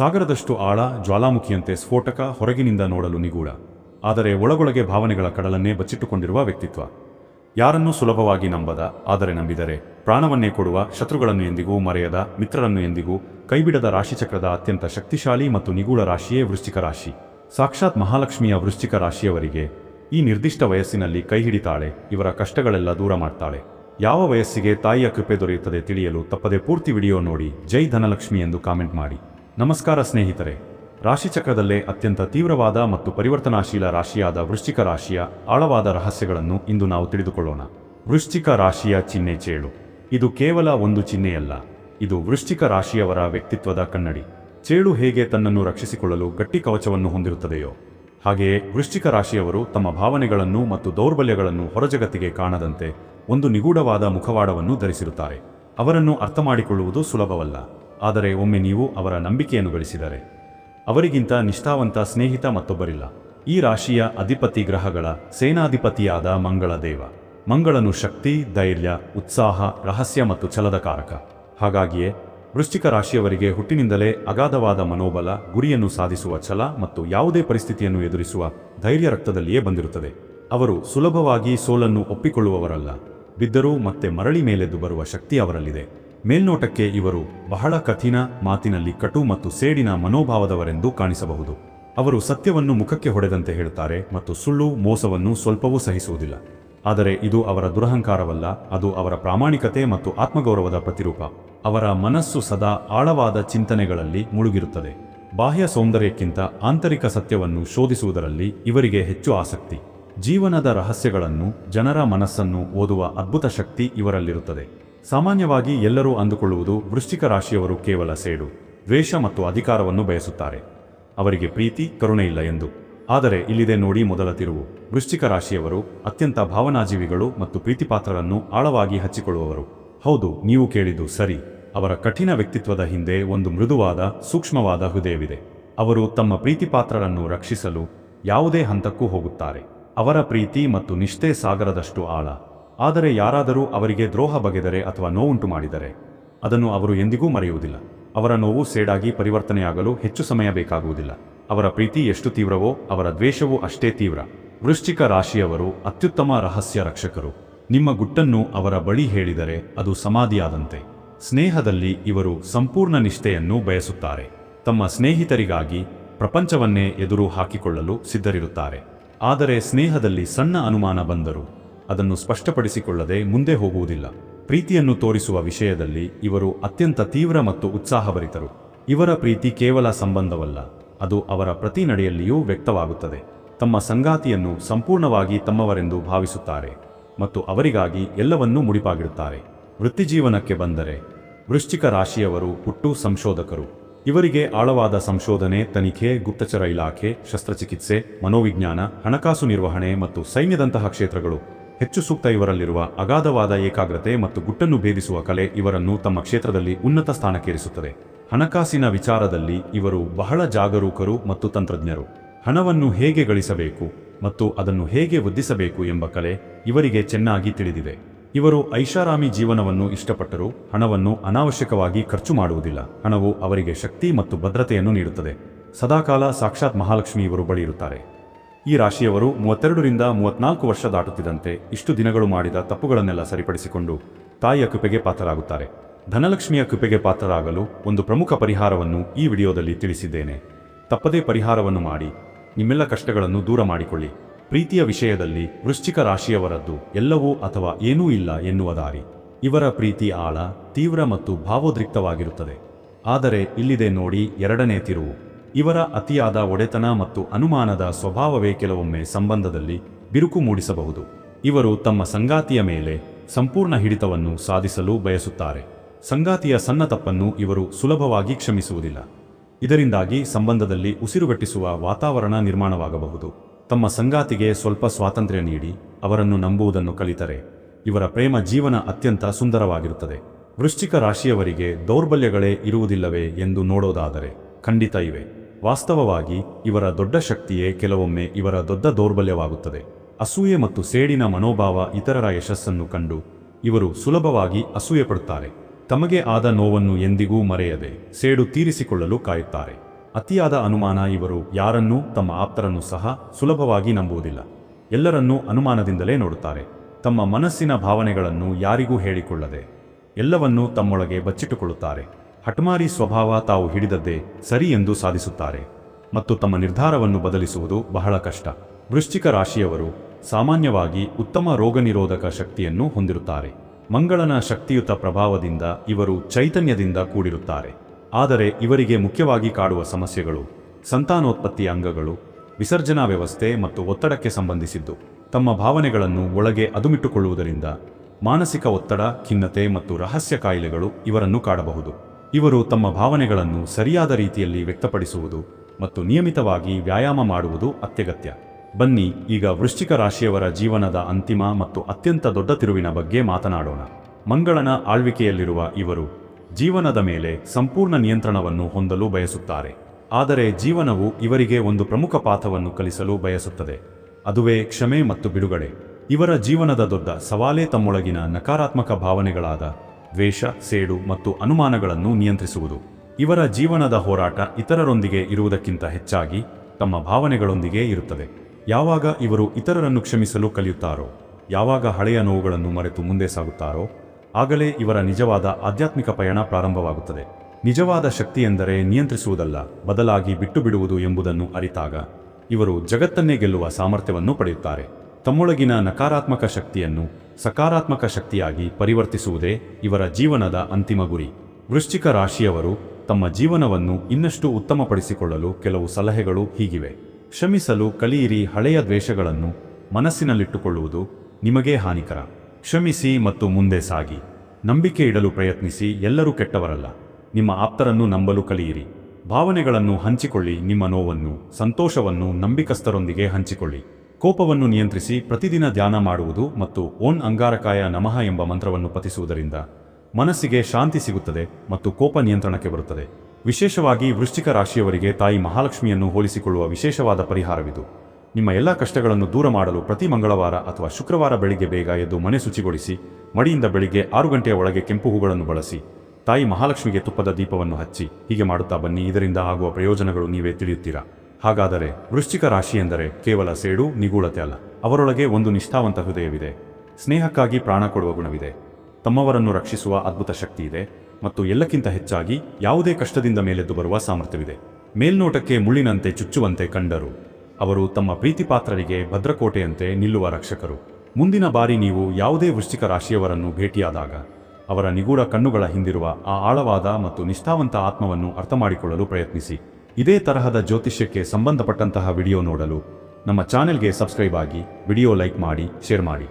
ಸಾಗರದಷ್ಟು ಆಳ, ಜ್ವಾಲಾಮುಖಿಯಂತೆ ಸ್ಫೋಟಕ ಹೊರಗಿನಿಂದ ನೋಡಲು ನಿಗೂಢ. ಆದರೆ ಒಳಗೊಳಗೆ ಭಾವನೆಗಳ ಕಡಲನ್ನೇ ಬಚ್ಚಿಟ್ಟುಕೊಂಡಿರುವ ವ್ಯಕ್ತಿತ್ವ. ಯಾರನ್ನೂ ಸುಲಭವಾಗಿ ನಂಬದ, ಆದರೆ ನಂಬಿದರೆ ಪ್ರಾಣವನ್ನೇ ಕೊಡುವ, ಶತ್ರುಗಳನ್ನು ಎಂದಿಗೂ ಮರೆಯದ, ಮಿತ್ರರನ್ನು ಎಂದಿಗೂ ಕೈಬಿಡದ ರಾಶಿಚಕ್ರದ ಅತ್ಯಂತ ಶಕ್ತಿಶಾಲಿ ಮತ್ತು ನಿಗೂಢ ರಾಶಿಯೇ ವೃಶ್ಚಿಕ ರಾಶಿ. ಸಾಕ್ಷಾತ್ ಮಹಾಲಕ್ಷ್ಮಿಯ ವೃಶ್ಚಿಕ ರಾಶಿಯವರಿಗೆ ಈ ನಿರ್ದಿಷ್ಟ ವಯಸ್ಸಿನಲ್ಲಿ ಕೈ ಹಿಡಿತಾಳೆ, ಇವರ ಕಷ್ಟಗಳೆಲ್ಲ ದೂರ ಮಾಡ್ತಾಳೆ. ಯಾವ ವಯಸ್ಸಿಗೆ ತಾಯಿಯ ಕೃಪೆ ದೊರೆಯುತ್ತದೆ ತಿಳಿಯಲು ತಪ್ಪದೆ ಪೂರ್ತಿ ವಿಡಿಯೋ ನೋಡಿ ಜೈ ಧನಲಕ್ಷ್ಮಿ ಎಂದು ಕಾಮೆಂಟ್ ಮಾಡಿ. ನಮಸ್ಕಾರ ಸ್ನೇಹಿತರೆ. ರಾಶಿಚಕ್ರದಲ್ಲೇ ಅತ್ಯಂತ ತೀವ್ರವಾದ ಮತ್ತು ಪರಿವರ್ತನಾಶೀಲ ರಾಶಿಯಾದ ವೃಶ್ಚಿಕ ರಾಶಿಯ ಆಳವಾದ ರಹಸ್ಯಗಳನ್ನು ಇಂದು ನಾವು ತಿಳಿದುಕೊಳ್ಳೋಣ. ವೃಶ್ಚಿಕ ರಾಶಿಯ ಚಿಹ್ನೆ ಚೇಳು. ಇದು ಕೇವಲ ಒಂದು ಚಿಹ್ನೆಯಲ್ಲ. ಇದು ವೃಶ್ಚಿಕ ರಾಶಿಯವರ ವ್ಯಕ್ತಿತ್ವದ ಕನ್ನಡಿ. ಚೇಳು ಹೇಗೆ ತನ್ನನ್ನು ರಕ್ಷಿಸಿಕೊಳ್ಳಲು ಗಟ್ಟಿ ಕವಚವನ್ನು ಹೊಂದಿರುತ್ತದೆಯೋ, ಹಾಗೆಯೇ ವೃಶ್ಚಿಕ ರಾಶಿಯವರು ತಮ್ಮ ಭಾವನೆಗಳನ್ನು ಮತ್ತು ದೌರ್ಬಲ್ಯಗಳನ್ನು ಹೊರಜಗತ್ತಿಗೆ ಕಾಣದಂತೆ ಒಂದು ನಿಗೂಢವಾದ ಮುಖವಾಡವನ್ನು ಧರಿಸಿರುತ್ತಾರೆ. ಅವರನ್ನು ಅರ್ಥ ಮಾಡಿಕೊಳ್ಳುವುದು ಸುಲಭವಲ್ಲ. ಆದರೆ ಒಮ್ಮೆ ನೀವು ಅವರ ನಂಬಿಕೆಯನ್ನು ಗಳಿಸಿದರೆ. ಅವರಿಗಿಂತ ನಿಷ್ಠಾವಂತ ಸ್ನೇಹಿತ ಮತ್ತೊಬ್ಬರಿಲ್ಲ. ಈ ರಾಶಿಯ ಅಧಿಪತಿ ಗ್ರಹಗಳ ಸೇನಾಧಿಪತಿಯಾದ ಮಂಗಳ ದೇವ. ಮಂಗಳನು ಶಕ್ತಿ, ಧೈರ್ಯ, ಉತ್ಸಾಹ, ರಹಸ್ಯ ಮತ್ತು ಛಲದ ಕಾರಕ. ಹಾಗಾಗಿಯೇ, ವೃಶ್ಚಿಕ ರಾಶಿಯವರಿಗೆ ಹುಟ್ಟಿನಿಂದಲೇ ಅಗಾಧವಾದ ಮನೋಬಲ, ಗುರಿಯನ್ನು ಸಾಧಿಸುವ ಛಲ ಮತ್ತು ಯಾವುದೇ ಪರಿಸ್ಥಿತಿಯನ್ನು ಎದುರಿಸುವ ಧೈರ್ಯ ರಕ್ತದಲ್ಲಿಯೇ ಬಂದಿರುತ್ತದೆ. ಅವರು ಸುಲಭವಾಗಿ ಸೋಲನ್ನು ಒಪ್ಪಿಕೊಳ್ಳುವವರಲ್ಲ. ಬಿದ್ದರೂ ಮತ್ತೆ ಮರಳಿ ಮೇಲೆದ್ದು ಬರುವ ಶಕ್ತಿ ಅವರಲ್ಲಿದೆ. ಮೇಲ್ನೋಟಕ್ಕೆ ಇವರು ಬಹಳ ಕಠಿಣ ಮಾತಿನಲ್ಲಿ ಕಟು ಮತ್ತು ಸೇಡಿನ ಮನೋಭಾವದವರೆಂದು ಕಾಣಿಸಬಹುದು. ಅವರು ಸತ್ಯವನ್ನು ಮುಖಕ್ಕೆ ಹೊಡೆದಂತೆ ಹೇಳುತ್ತಾರೆ ಮತ್ತು ಸುಳ್ಳು, ಮೋಸವನ್ನು ಸ್ವಲ್ಪವೂ ಸಹಿಸುವುದಿಲ್ಲ. ಆದರೆ ಇದು ಅವರ ದುರಹಂಕಾರವಲ್ಲ, ಅದು ಅವರ ಪ್ರಾಮಾಣಿಕತೆ ಮತ್ತು ಆತ್ಮಗೌರವದ ಪ್ರತಿರೂಪ. ಅವರ ಮನಸ್ಸು ಸದಾ ಆಳವಾದ ಚಿಂತನೆಗಳಲ್ಲಿ ಮುಳುಗಿರುತ್ತದೆ. ಬಾಹ್ಯ ಸೌಂದರ್ಯಕ್ಕಿಂತ ಆಂತರಿಕ ಸತ್ಯವನ್ನು ಶೋಧಿಸುವುದರಲ್ಲಿ ಇವರಿಗೆ ಹೆಚ್ಚು ಆಸಕ್ತಿ. ಜೀವನದ ರಹಸ್ಯಗಳನ್ನು, ಜನರ ಮನಸ್ಸನ್ನು ಓದುವ ಅದ್ಭುತ ಶಕ್ತಿ ಇವರಲ್ಲಿರುತ್ತದೆ. ಸಾಮಾನ್ಯವಾಗಿ ಎಲ್ಲರೂ ಅಂದುಕೊಳ್ಳುವುದು ವೃಶ್ಚಿಕ ರಾಶಿಯವರು ಕೇವಲ ಸೇಡು, ದ್ವೇಷ ಮತ್ತು ಅಧಿಕಾರವನ್ನು ಬಯಸುತ್ತಾರೆ. ಅವರಿಗೆ ಪ್ರೀತಿ, ಕರುಣೆ ಇಲ್ಲ ಎಂದು. ಆದರೆ ಇಲ್ಲಿದೆ ನೋಡಿ ಮೊದಲ ತಿರುವು. ವೃಶ್ಚಿಕ ರಾಶಿಯವರು ಅತ್ಯಂತ ಭಾವನಾಜೀವಿಗಳು ಮತ್ತು ಪ್ರೀತಿಪಾತ್ರರನ್ನು ಆಳವಾಗಿ ಹಚ್ಚಿಕೊಳ್ಳುವವರು. ಹೌದು, ನೀವು ಕೇಳಿದ್ದು ಸರಿ. ಅವರ ಕಠಿಣ ವ್ಯಕ್ತಿತ್ವದ ಹಿಂದೆ ಒಂದು ಮೃದುವಾದ, ಸೂಕ್ಷ್ಮವಾದ ಹೃದಯವಿದೆ. ಅವರು ತಮ್ಮ ಪ್ರೀತಿಪಾತ್ರರನ್ನು ರಕ್ಷಿಸಲು ಯಾವುದೇ ಹಂತಕ್ಕೂ ಹೋಗುತ್ತಾರೆ. ಅವರ ಪ್ರೀತಿ ಮತ್ತು ನಿಷ್ಠೆ ಸಾಗರದಷ್ಟು ಆಳ. ಆದರೆ ಯಾರಾದರೂ ಅವರಿಗೆ ದ್ರೋಹ ಬಗೆದರೆ ಅಥವಾ ನೋವುಂಟು ಮಾಡಿದರೆ, ಅದನ್ನು ಅವರು ಎಂದಿಗೂ ಮರೆಯುವುದಿಲ್ಲ. ಅವರ ನೋವು ಸೇಡಾಗಿ ಪರಿವರ್ತನೆಯಾಗಲು ಹೆಚ್ಚು ಸಮಯ ಬೇಕಾಗುವುದಿಲ್ಲ. ಅವರ ಪ್ರೀತಿ ಎಷ್ಟು ತೀವ್ರವೋ, ಅವರ ದ್ವೇಷವೂ ಅಷ್ಟೇ ತೀವ್ರ. ವೃಶ್ಚಿಕ ರಾಶಿಯವರು ಅತ್ಯುತ್ತಮ ರಹಸ್ಯ ರಕ್ಷಕರು. ನಿಮ್ಮ ಗುಟ್ಟನ್ನು ಅವರ ಬಳಿ ಹೇಳಿದರೆ ಅದು ಸಮಾಧಿಯಾದಂತೆ. ಸ್ನೇಹದಲ್ಲಿ ಇವರು ಸಂಪೂರ್ಣ ನಿಷ್ಠೆಯನ್ನು ಬಯಸುತ್ತಾರೆ. ತಮ್ಮ ಸ್ನೇಹಿತರಿಗಾಗಿ ಪ್ರಪಂಚವನ್ನೇ ಎದುರು ಹಾಕಿಕೊಳ್ಳಲು ಸಿದ್ಧರಿರುತ್ತಾರೆ. ಆದರೆ ಸ್ನೇಹದಲ್ಲಿ ಸಣ್ಣ ಅನುಮಾನ ಬಂದರೂ ಅದನ್ನು ಸ್ಪಷ್ಟಪಡಿಸಿಕೊಳ್ಳದೆ ಮುಂದೆ ಹೋಗುವುದಿಲ್ಲ. ಪ್ರೀತಿಯನ್ನು ತೋರಿಸುವ ವಿಷಯದಲ್ಲಿ ಇವರು ಅತ್ಯಂತ ತೀವ್ರ ಮತ್ತು ಉತ್ಸಾಹಭರಿತರು. ಇವರ ಪ್ರೀತಿ ಕೇವಲ ಸಂಬಂಧವಲ್ಲ, ಅದು ಅವರ ಪ್ರತಿ ನಡೆಯಲ್ಲಿಯೂ ವ್ಯಕ್ತವಾಗುತ್ತದೆ. ತಮ್ಮ ಸಂಗಾತಿಯನ್ನು ಸಂಪೂರ್ಣವಾಗಿ ತಮ್ಮವರೆಂದು ಭಾವಿಸುತ್ತಾರೆ ಮತ್ತು ಅವರಿಗಾಗಿ ಎಲ್ಲವನ್ನೂ ಮುಡಿಪಾಗಿಡುತ್ತಾರೆ. ವೃತ್ತಿಜೀವನಕ್ಕೆ ಬಂದರೆ ವೃಶ್ಚಿಕ ರಾಶಿಯವರು ಹುಟ್ಟು ಸಂಶೋಧಕರು. ಇವರಿಗೆ ಆಳವಾದ ಸಂಶೋಧನೆ, ತನಿಖೆ, ಗುಪ್ತಚರ ಇಲಾಖೆ, ಶಸ್ತ್ರಚಿಕಿತ್ಸೆ, ಮನೋವಿಜ್ಞಾನ, ಹಣಕಾಸು ನಿರ್ವಹಣೆ ಮತ್ತು ಸೈನ್ಯದಂತಹ ಕ್ಷೇತ್ರಗಳು ಹೆಚ್ಚು ಸೂಕ್ತ ಇವರಲ್ಲಿರುವ ಅಗಾಧವಾದ ಏಕಾಗ್ರತೆ ಮತ್ತು ಗುಟ್ಟನ್ನು ಭೇದಿಸುವ ಕಲೆ ಇವರನ್ನು ತಮ್ಮ ಕ್ಷೇತ್ರದಲ್ಲಿ ಉನ್ನತ ಸ್ಥಾನಕ್ಕೇರಿಸುತ್ತದೆ. ಹಣಕಾಸಿನ ವಿಚಾರದಲ್ಲಿ ಇವರು ಬಹಳ ಜಾಗರೂಕರು ಮತ್ತು ತಂತ್ರಜ್ಞರು. ಹಣವನ್ನು ಹೇಗೆ ಗಳಿಸಬೇಕು ಮತ್ತು ಅದನ್ನು ಹೇಗೆ ವೃದ್ಧಿಸಬೇಕು ಎಂಬ ಕಲೆ ಇವರಿಗೆ ಚೆನ್ನಾಗಿ ತಿಳಿದಿದೆ. ಇವರು ಐಷಾರಾಮಿ ಜೀವನವನ್ನು ಇಷ್ಟಪಟ್ಟರು ಹಣವನ್ನು ಅನಾವಶ್ಯಕವಾಗಿ ಖರ್ಚು ಮಾಡುವುದಿಲ್ಲ. ಹಣವು ಅವರಿಗೆ ಶಕ್ತಿ ಮತ್ತು ಭದ್ರತೆಯನ್ನು ನೀಡುತ್ತದೆ. ಸದಾಕಾಲ ಸಾಕ್ಷಾತ್ ಮಹಾಲಕ್ಷ್ಮಿ ಇವರು ಬಳಿ ಇರುತ್ತಾರೆ ಈ ರಾಶಿಯವರು ಮೂವತ್ತೆರಡರಿಂದ ಮೂವತ್ನಾಲ್ಕು ವರ್ಷ ದಾಟುತ್ತಿದ್ದಂತೆ ಇಷ್ಟು ದಿನಗಳು ಮಾಡಿದ ತಪ್ಪುಗಳನ್ನೆಲ್ಲ ಸರಿಪಡಿಸಿಕೊಂಡು ತಾಯಿಯ ಕೃಪೆಗೆ ಪಾತ್ರರಾಗುತ್ತಾರೆ. ಧನಲಕ್ಷ್ಮಿಯ ಕೃಪೆಗೆ ಪಾತ್ರರಾಗಲು ಒಂದು ಪ್ರಮುಖ ಪರಿಹಾರವನ್ನು ಈ ವಿಡಿಯೋದಲ್ಲಿ ತಿಳಿಸಿದ್ದೇನೆ. ತಪ್ಪದೇ ಪರಿಹಾರವನ್ನು ಮಾಡಿ, ನಿಮ್ಮೆಲ್ಲ ಕಷ್ಟಗಳನ್ನು ದೂರ ಮಾಡಿಕೊಳ್ಳಿ. ಪ್ರೀತಿಯ ವಿಷಯದಲ್ಲಿ ವೃಶ್ಚಿಕ ರಾಶಿಯವರದ್ದು ಎಲ್ಲವೂ ಅಥವಾ ಏನೂ ಇಲ್ಲ ಎನ್ನುವ ದಾರಿ. ಇವರ ಪ್ರೀತಿ ಆಳ ತೀವ್ರ ಮತ್ತು ಭಾವೋದ್ರಿಕ್ತವಾಗಿರುತ್ತದೆ. ಆದರೆ ಇಲ್ಲಿದೆ ನೋಡಿ ಎರಡನೇ ತಿರುವು. ಇವರ ಅತಿಯಾದ ಒಡೆತನ ಮತ್ತು ಅನುಮಾನದ ಸ್ವಭಾವವೇ ಕೆಲವೊಮ್ಮೆ ಸಂಬಂಧದಲ್ಲಿ ಬಿರುಕು ಮೂಡಿಸಬಹುದು. ಇವರು ತಮ್ಮ ಸಂಗಾತಿಯ ಮೇಲೆ ಸಂಪೂರ್ಣ ಹಿಡಿತವನ್ನು ಸಾಧಿಸಲು ಬಯಸುತ್ತಾರೆ. ಸಂಗಾತಿಯ ಸಣ್ಣ ತಪ್ಪನ್ನು ಇವರು ಸುಲಭವಾಗಿ ಕ್ಷಮಿಸುವುದಿಲ್ಲ. ಇದರಿಂದಾಗಿ ಸಂಬಂಧದಲ್ಲಿ ಉಸಿರುಗಟ್ಟಿಸುವ ವಾತಾವರಣ ನಿರ್ಮಾಣವಾಗಬಹುದು. ತಮ್ಮ ಸಂಗಾತಿಗೆ ಸ್ವಲ್ಪ ಸ್ವಾತಂತ್ರ್ಯ ನೀಡಿ ಅವರನ್ನು ನಂಬುವುದನ್ನು ಕಲಿತರೆ ಇವರ ಪ್ರೇಮ ಜೀವನ ಅತ್ಯಂತ ಸುಂದರವಾಗಿರುತ್ತದೆ. ವೃಶ್ಚಿಕ ರಾಶಿಯವರಿಗೆ ದೌರ್ಬಲ್ಯಗಳೇ ಇರುವುದಿಲ್ಲವೇ ಎಂದು ನೋಡೋದಾದರೆ ಖಂಡಿತ ಇವೆ. ವಾಸ್ತವವಾಗಿ, ಇವರ ದೊಡ್ಡ ಶಕ್ತಿಯೇ ಕೆಲವೊಮ್ಮೆ ಇವರ ದೊಡ್ಡ ದೌರ್ಬಲ್ಯವಾಗುತ್ತದೆ. ಅಸೂಯೆ ಮತ್ತು ಸೇಡಿನ ಮನೋಭಾವ ಇತರರ ಯಶಸ್ಸನ್ನು ಕಂಡು, ಇವರು ಸುಲಭವಾಗಿ ಅಸೂಯೆ ಪಡುತ್ತಾರೆ ತಮಗೆ ಆದ ನೋವನ್ನು ಎಂದಿಗೂ ಮರೆಯದೆ ಸೇಡು ತೀರಿಸಿಕೊಳ್ಳಲು ಕಾಯುತ್ತಾರೆ. ಅತಿಯಾದ ಅನುಮಾನ ಇವರು ಯಾರನ್ನೂ, ತಮ್ಮ ಆಪ್ತರನ್ನು ಸಹ ಸುಲಭವಾಗಿ ನಂಬುವುದಿಲ್ಲ. ಎಲ್ಲರನ್ನೂ ಅನುಮಾನದಿಂದಲೇ ನೋಡುತ್ತಾರೆ. ತಮ್ಮ ಮನಸ್ಸಿನ ಭಾವನೆಗಳನ್ನು ಯಾರಿಗೂ ಹೇಳಿಕೊಳ್ಳದೆ, ಎಲ್ಲವನ್ನೂ ತಮ್ಮೊಳಗೆ ಬಚ್ಚಿಟ್ಟುಕೊಳ್ಳುತ್ತಾರೆ. ಹಠಮಾರಿ ಸ್ವಭಾವ ತಾವು ಹಿಡಿದದ್ದೇ ಸರಿ ಎಂದು ಸಾಧಿಸುತ್ತಾರೆ ಮತ್ತು ತಮ್ಮ ನಿರ್ಧಾರವನ್ನು ಬದಲಿಸುವುದು ಬಹಳ ಕಷ್ಟ. ವೃಶ್ಚಿಕ ರಾಶಿಯವರು ಸಾಮಾನ್ಯವಾಗಿ ಉತ್ತಮ ರೋಗನಿರೋಧಕ ಶಕ್ತಿಯನ್ನು ಹೊಂದಿರುತ್ತಾರೆ. ಮಂಗಳನ ಶಕ್ತಿಯುತ ಪ್ರಭಾವದಿಂದ ಇವರು ಚೈತನ್ಯದಿಂದ ಕೂಡಿರುತ್ತಾರೆ. ಆದರೆ ಇವರಿಗೆ ಮುಖ್ಯವಾಗಿ ಕಾಡುವ ಸಮಸ್ಯೆಗಳು, ಸಂತಾನೋತ್ಪತ್ತಿ ಅಂಗಗಳು, ವಿಸರ್ಜನಾ ವ್ಯವಸ್ಥೆ ಮತ್ತು ಒತ್ತಡಕ್ಕೆ ಸಂಬಂಧಿಸಿದ್ದು. ತಮ್ಮ ಭಾವನೆಗಳನ್ನು ಒಳಗೆ ಅದುಮಿಟ್ಟುಕೊಳ್ಳುವುದರಿಂದ ಮಾನಸಿಕ ಒತ್ತಡ, ಖಿನ್ನತೆ ಮತ್ತು ರಹಸ್ಯ ಕಾಯಿಲೆಗಳು ಇವರನ್ನು ಕಾಡಬಹುದು. ಇವರು ತಮ್ಮ ಭಾವನೆಗಳನ್ನು ಸರಿಯಾದ ರೀತಿಯಲ್ಲಿ ವ್ಯಕ್ತಪಡಿಸುವುದು ಮತ್ತು ನಿಯಮಿತವಾಗಿ ವ್ಯಾಯಾಮ ಮಾಡುವುದು ಅತ್ಯಗತ್ಯ. ಬನ್ನಿ, ಈಗ ವೃಶ್ಚಿಕ ರಾಶಿಯವರ ಜೀವನದ ಅಂತಿಮ ಮತ್ತು ಅತ್ಯಂತ ದೊಡ್ಡ ತಿರುವಿನ ಬಗ್ಗೆ ಮಾತನಾಡೋಣ. ಮಂಗಳನ ಆಳ್ವಿಕೆಯಲ್ಲಿರುವ ಇವರು ಜೀವನದ ಮೇಲೆ ಸಂಪೂರ್ಣ ನಿಯಂತ್ರಣವನ್ನು ಹೊಂದಲು ಬಯಸುತ್ತಾರೆ. ಆದರೆ ಜೀವನವು ಇವರಿಗೆ ಒಂದು ಪ್ರಮುಖ ಪಾಠವನ್ನು ಕಲಿಸಲು ಬಯಸುತ್ತದೆ. ಅದುವೇ ಕ್ಷಮೆ ಮತ್ತು ಬಿಡುಗಡೆ. ಇವರ ಜೀವನದ ದೊಡ್ಡ ಸವಾಲೇ ತಮ್ಮೊಳಗಿನ ನಕಾರಾತ್ಮಕ ಭಾವನೆಗಳಾದ ದ್ವೇಷ, ಸೇಡು ಮತ್ತು ಅನುಮಾನಗಳನ್ನು ನಿಯಂತ್ರಿಸುವುದು. ಇವರ ಜೀವನದ ಹೋರಾಟ ಇತರರೊಂದಿಗೆ ಇರುವುದಕ್ಕಿಂತ ಹೆಚ್ಚಾಗಿ ತಮ್ಮ ಭಾವನೆಗಳೊಂದಿಗೆ ಇರುತ್ತದೆ. ಯಾವಾಗ ಇವರು ಇತರರನ್ನು ಕ್ಷಮಿಸಲು ಕಲಿಯುತ್ತಾರೋ, ಯಾವಾಗ ಹಳೆಯ ನೋವುಗಳನ್ನು ಮರೆತು ಮುಂದೆ ಸಾಗುತ್ತಾರೋ, ಆಗಲೇ ಇವರ ನಿಜವಾದ ಆಧ್ಯಾತ್ಮಿಕ ಪಯಣ ಪ್ರಾರಂಭವಾಗುತ್ತದೆ. ನಿಜವಾದ ಶಕ್ತಿ ಎಂದರೆ ನಿಯಂತ್ರಿಸುವುದಲ್ಲ, ಬದಲಾಗಿ ಬಿಟ್ಟು ಬಿಡುವುದು ಎಂಬುದನ್ನು ಅರಿತಾಗ ಇವರು ಜಗತ್ತನ್ನೇ ಗೆಲ್ಲುವ ಸಾಮರ್ಥ್ಯವನ್ನು ಪಡೆಯುತ್ತಾರೆ. ತಮ್ಮೊಳಗಿನ ನಕಾರಾತ್ಮಕ ಶಕ್ತಿಯನ್ನು ಸಕಾರಾತ್ಮಕ ಶಕ್ತಿಯಾಗಿ ಪರಿವರ್ತಿಸುವುದೇ ಇವರ ಜೀವನದ ಅಂತಿಮ ಗುರಿ. ವೃಶ್ಚಿಕ ರಾಶಿಯವರು ತಮ್ಮ ಜೀವನವನ್ನು ಇನ್ನಷ್ಟು ಉತ್ತಮಪಡಿಸಿಕೊಳ್ಳಲು ಕೆಲವು ಸಲಹೆಗಳು ಹೀಗಿವೆ. ಕ್ಷಮಿಸಲು ಕಲಿಯಿರಿ ಹಳೆಯ ದ್ವೇಷಗಳನ್ನು ಮನಸ್ಸಿನಲ್ಲಿಟ್ಟುಕೊಳ್ಳುವುದು ನಿಮಗೇ ಹಾನಿಕರ. ಕ್ಷಮಿಸಿ ಮತ್ತು ಮುಂದೆ ಸಾಗಿ. ನಂಬಿಕೆ ಇಡಲು ಪ್ರಯತ್ನಿಸಿ ಎಲ್ಲರೂ ಕೆಟ್ಟವರಲ್ಲ. ನಿಮ್ಮ ಆಪ್ತರನ್ನು ನಂಬಲು ಕಲಿಯಿರಿ. ಭಾವನೆಗಳನ್ನು ಹಂಚಿಕೊಳ್ಳಿ ನಿಮ್ಮ ನೋವನ್ನು, ಸಂತೋಷವನ್ನು ನಂಬಿಕಸ್ಥರೊಂದಿಗೆ ಹಂಚಿಕೊಳ್ಳಿ. ಕೋಪವನ್ನು ನಿಯಂತ್ರಿಸಿ ಪ್ರತಿದಿನ ಧ್ಯಾನ ಮಾಡುವುದು ಮತ್ತು ಓನ್ ಅಂಗಾರಕಾಯ ನಮಃ ಎಂಬ ಮಂತ್ರವನ್ನು ಪತಿಸುವುದರಿಂದ ಮನಸ್ಸಿಗೆ ಶಾಂತಿ ಸಿಗುತ್ತದೆ ಮತ್ತು ಕೋಪ ನಿಯಂತ್ರಣಕ್ಕೆ ಬರುತ್ತದೆ. ವಿಶೇಷವಾಗಿ ವೃಶ್ಚಿಕ ರಾಶಿಯವರಿಗೆ ತಾಯಿ ಮಹಾಲಕ್ಷ್ಮಿಯನ್ನು ಹೋಲಿಸಿಕೊಳ್ಳುವ ವಿಶೇಷವಾದ ಪರಿಹಾರವಿದು. ನಿಮ್ಮ ಎಲ್ಲ ಕಷ್ಟಗಳನ್ನು ದೂರ ಮಾಡಲು ಪ್ರತಿ ಮಂಗಳವಾರ ಅಥವಾ ಶುಕ್ರವಾರ ಬೆಳಿಗ್ಗೆ ಬೇಗ ಎದ್ದು ಮನೆ ಶುಚಿಗೊಳಿಸಿ, ಮಡಿಯಿಂದ ಬೆಳಿಗ್ಗೆ ಆರು ಗಂಟೆಯ ಒಳಗೆ ಕೆಂಪು ಹೂಗಳನ್ನು ಬಳಸಿ, ತಾಯಿ ಮಹಾಲಕ್ಷ್ಮಿಗೆ ತುಪ್ಪದ ದೀಪವನ್ನು ಹಚ್ಚಿ ಹೀಗೆ ಮಾಡುತ್ತಾ ಬನ್ನಿ, ಇದರಿಂದ ಆಗುವ ಪ್ರಯೋಜನಗಳು ನೀವೇ ತಿಳಿಯುತ್ತೀರಾ? ಹಾಗಾದರೆ ವೃಶ್ಚಿಕ ರಾಶಿ ಎಂದರೆ ಕೇವಲ ಸೇಡು ನಿಗೂಢತೆ ಅಲ್ಲ. ಅವರೊಳಗೆ ಒಂದು ನಿಷ್ಠಾವಂತ ಹೃದಯವಿದೆ. ಸ್ನೇಹಕ್ಕಾಗಿ ಪ್ರಾಣ ಕೊಡುವ ಗುಣವಿದೆ. ತಮ್ಮವರನ್ನು ರಕ್ಷಿಸುವ ಅದ್ಭುತ ಶಕ್ತಿ ಇದೆ ಮತ್ತು ಎಲ್ಲಕ್ಕಿಂತ ಹೆಚ್ಚಾಗಿ ಯಾವುದೇ ಕಷ್ಟದಿಂದ ಮೇಲೆದ್ದು ಬರುವ ಸಾಮರ್ಥ್ಯವಿದೆ. ಮೇಲ್ನೋಟಕ್ಕೆ ಮುಳ್ಳಿನಂತೆ ಚುಚ್ಚುವಂತೆ ಕಂಡರು. ಅವರು ತಮ್ಮ ಪ್ರೀತಿಪಾತ್ರರಿಗೆ ಭದ್ರಕೋಟೆಯಂತೆ ನಿಲ್ಲುವ ರಕ್ಷಕರು. ಮುಂದಿನ ಬಾರಿ ನೀವು ಯಾವುದೇ ವೃಶ್ಚಿಕ ರಾಶಿಯವರನ್ನು ಭೇಟಿಯಾದಾಗ ಅವರ ನಿಗೂಢ ಕಣ್ಣುಗಳ ಹಿಂದಿರುವ ಆ ಆಳವಾದ ಮತ್ತು ನಿಷ್ಠಾವಂತ ಆತ್ಮವನ್ನು ಅರ್ಥಮಾಡಿಕೊಳ್ಳಲು ಪ್ರಯತ್ನಿಸಿ. ಇದೇ ತರಹದ ಜ್ಯೋತಿಷ್ಯಕ್ಕೆ ಸಂಬಂಧಪಟ್ಟಂತಹ ವಿಡಿಯೋ ನೋಡಲು ನಮ್ಮ ಚಾನೆಲ್ಗೆ ಸಬ್ಸ್ಕ್ರೈಬ್ ಆಗಿ ವಿಡಿಯೋ ಲೈಕ್ ಮಾಡಿ, ಶೇರ್ ಮಾಡಿ.